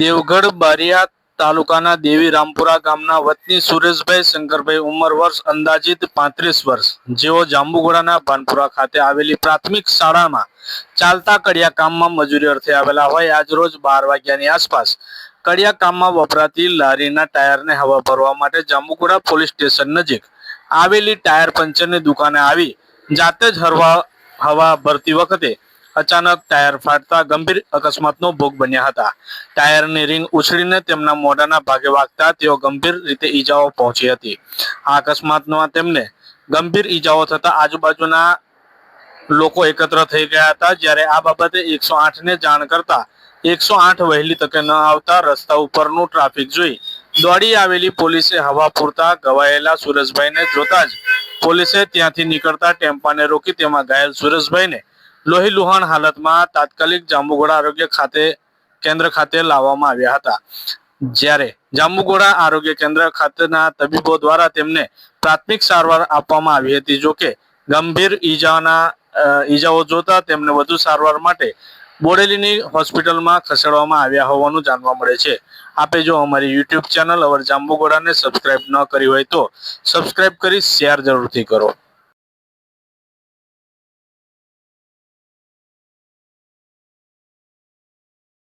દેવગઢ બારિયા તાલુકાના દેવી રામપુરા ગામના વતની સુરેશભાઈ શંકરભાઈ ઉંમર વર્ષ અંદાજિત પાંત્રીસ વર્ષ. જેઓ જાંબુગોડાના ભાનપુરા ખાતે આવેલી પ્રાથમિક શાળામાં ચાલતા કડિયા કામમાં મજૂરી અર્થે આવેલા હોય આજરોજ બાર વાગ્યાની આસપાસ કડિયા કામમાં વપરાતી લારીના ટાયરને હવા ભરવા માટે જાંબુગોડા પોલીસ સ્ટેશન નજીક આવેલી ટાયર પંચરની દુકાને આવી. જાતે જ હરવા હવા ભરતી વખતે અચાનક ટાયર ફાટતા ગંભીર અકસ્માતનો ભોગ બન્યા હતા. ટાયરની રિંગ ઉછળીને તેમના મોઢાના ભાગે વાગતા તેઓ ગંભીર રીતે ઈજાઓ પહોંચી હતી. આ અકસ્માતમાં તેમને ગંભીર ઈજાઓ થતા આજુબાજુના લોકો એકત્ર થઈ ગયા હતા, જ્યારે આ બાબતે એકસો આઠને જાણ કરતા એકસો આઠ વહેલી તકે ન આવતા રસ્તા ઉપરનું ટ્રાફિક જોઈ દોડી આવેલી પોલીસે હવા પૂરતા ઘવાયેલા સુરજભાઈને જોતા જ પોલીસે ત્યાંથી નીકળતા ટેમ્પાને રોકી તેમાં ઘાયલ સુરેશભાઈને લોહી લુહાણ હાલતમાં તાત્કાલિક જાંબુગોડા આરોગ્ય ખાતે, કેન્દ્ર ખાતે લાવવામાં આવ્યા હતા. જ્યારે જાંબુગોડા આરોગ્ય કેન્દ્ર ખાતેના તબીબો દ્વારા તેમને પ્રાથમિક સારવાર આપવામાં આવી હતી. જોકે ગંભીર ઈજાના ઈજાઓ જોતા તેમને વધુ સારવાર માટે બોડેલીની હોસ્પિટલમાં ખસેડવામાં આવ્યા હોવાનું જાણવા મળે છે. આપે જો અમારી યુટ્યુબ ચેનલ અવર જાંબુગોડાને સબસ્ક્રાઇબ ન કરી હોય તો સબસ્ક્રાઇબ કરી શેર જરૂરથી કરો.